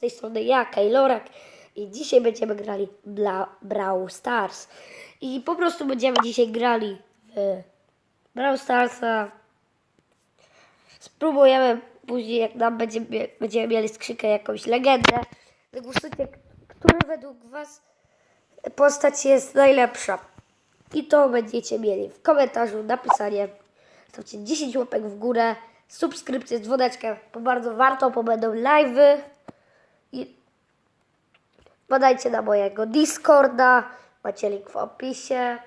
Z tej strony ja, Kejlorak i dzisiaj będziemy grali dla Brawl Stars. I po prostu będziemy dzisiaj grali w Brawl Starsa. Spróbujemy później, jak nam będziemy, będziemy mieli skrzynkę jakąś legendę. Zagłosujcie, która według Was postać jest najlepsza. I to będziecie mieli w komentarzu napisanie. Stawcie 10 łapek w górę, subskrypcję z dzwoneczkiem, bo bardzo warto, bo będą live'y. Badajcie na mojego Discorda, macie link w opisie.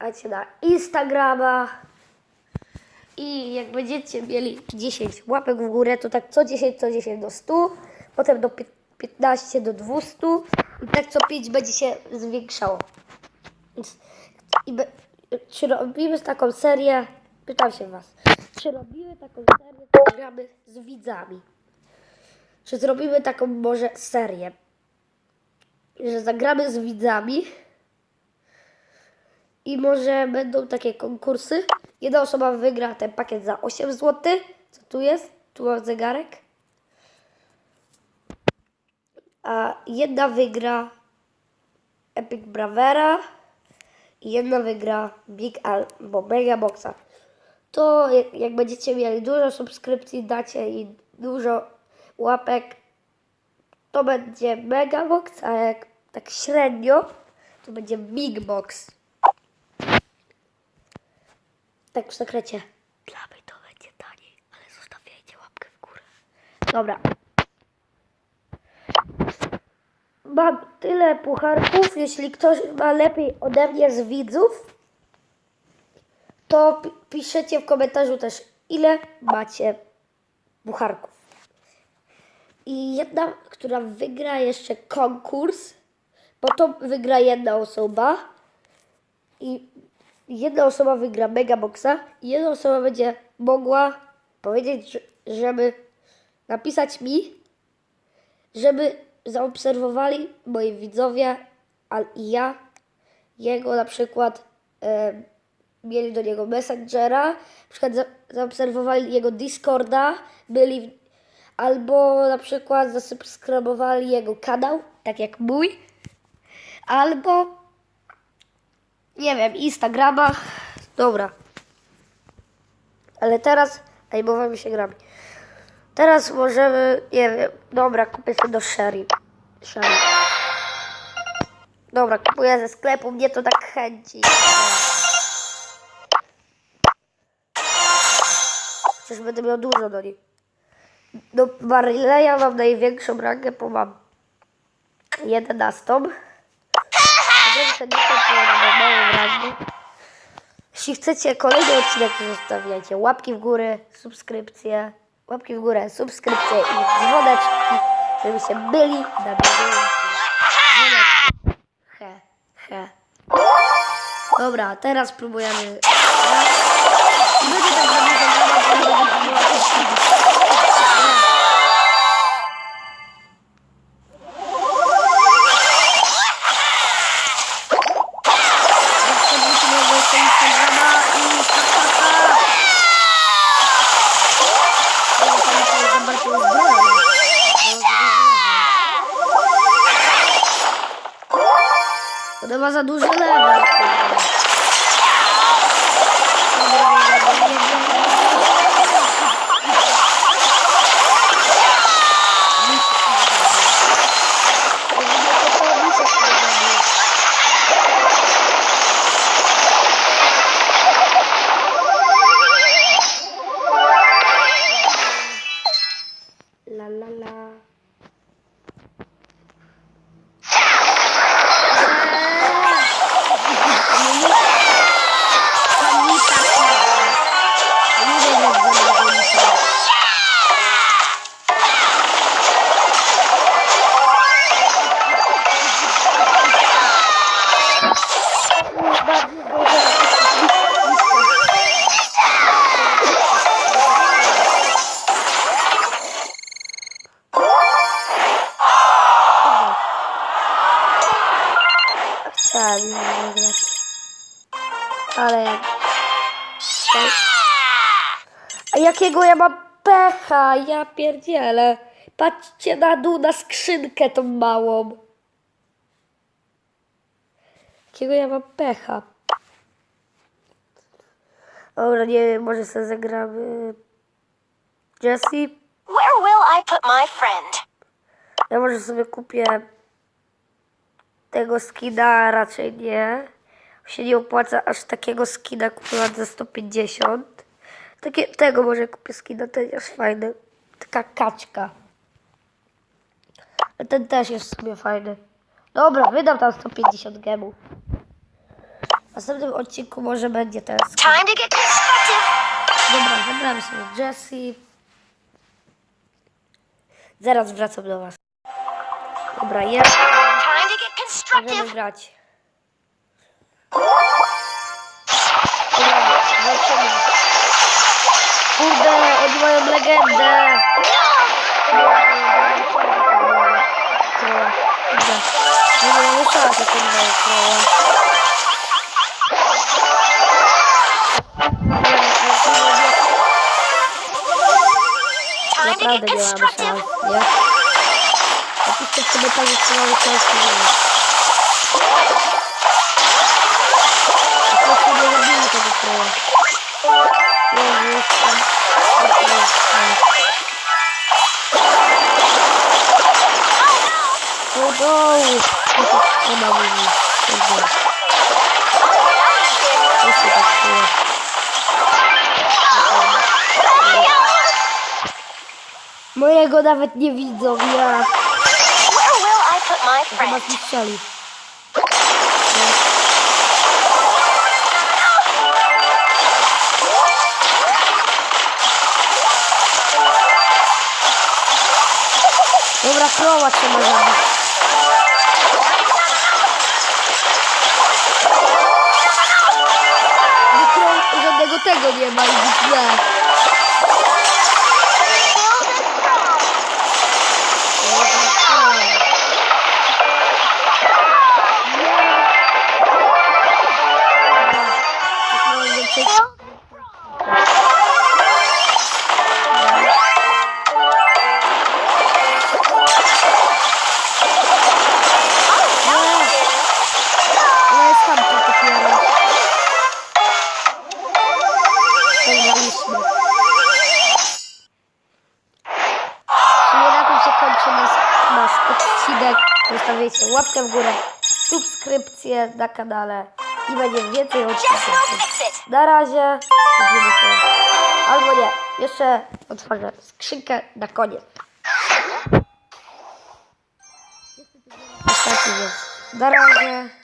Macie na Instagrama. I jak będziecie mieli 10 łapek w górę, to tak co 10, co 10 do 100, potem do pi- 15 do 200 i tak co 5 będzie się zwiększało. I be, czy robimy taką serię? Pytam się Was. Czy robimy taką serię, to gramy z widzami? Czy zrobimy taką może serię? Że zagramy z widzami i może będą takie konkursy. Jedna osoba wygra ten pakiet za 8 zł. Co tu jest? Tu mam zegarek. A jedna wygra Epic Bravera i jedna wygra Big albo Mega Boxa. To jak, jak będziecie mieli dużo subskrypcji, dacie i dużo łapek, to będzie Mega Box, a jak tak średnio, to będzie Big Box. Tak w sekrecie. Dla mnie to będzie taniej, ale zostawiajcie łapkę w górę. Dobra. Mam tyle pucharków. Jeśli ktoś ma lepiej ode mnie z widzów, to pi- piszecie w komentarzu też, ile macie pucharków. I jedna, która wygra jeszcze konkurs, bo to wygra jedna osoba. I jedna osoba wygra Megaboxa i jedna osoba będzie mogła powiedzieć, że- żeby napisać mi, żeby zaobserwowali moi widzowie i ja jego na przykład e, mieli do niego Messengera, na przykład za, zaobserwowali jego Discorda, byli albo na przykład zasubskrybowali jego kanał, tak jak mój, albo nie wiem, Instagrama. Dobra. Ale teraz zajmowamy się grami. Teraz możemy, nie wiem, dobra, kupię sobie do Sherry. Sherry. Dobra, kupuję ze sklepu, mnie to tak chęci. Przecież będę miał dużo do niej. Do Marileja mam największą rangę, bo mam 11. Większe nie na małą rangę. Jeśli chcecie kolejny odcinek, zostawiajcie łapki w górę, subskrypcje, łapki w górę, subskrypcje i dzwoneczki, żebyście byli na bieżąco. He, he. Dobra, teraz próbujemy. I będzie tak nie będę próbował Ona ma za duży level. Dobra, dobra, dobra, Chciałem wygrać. Ale jak... A jakiego ja mam pecha? Ja pierdzielę. Patrzcie na dół, na skrzynkę tą małą. Jakiego ja mam pecha. Dobra, nie wiem, może sobie zagramy... Jessie? Where will I put my friend? Ja może sobie kupię tego skina, raczej nie. Się nie opłaca aż takiego skina kupować za 150. Takie, tego może kupię skina, ten jest fajny. Taka kaczka. A ten też jest w sumie fajny. Dobra, wydam tam 150 gemów. W następnym odcinku może będzie ten skin. Dobra, zagramy sobie Jessie. Zaraz wracam do was. Dobra, jest. Możemy grać. Dobra, walczymy. Kurde, oni mają legendę. Kurde. Nie mamy szans, jak oni mają trolla. Time to Naprawdę nie mamy szans, nie? Napiszcie w komentarzu, czy mamy szans, czy nie. Po prostu nie robimy tego trolla. Jezu, jestem. O dołu! Ona mówi. Kurde. Co się tak czuję? Mojego nawet nie widzą, ja. Where will I Dobra, kroła trzeba zabić. Żadnego tego nie ma i nic subskrypcję na kanale i będzie więcej odcinków. Na razie. Widzimy się. Albo nie. Jeszcze otworzę skrzynkę na koniec. Ostatni więc. Na razie.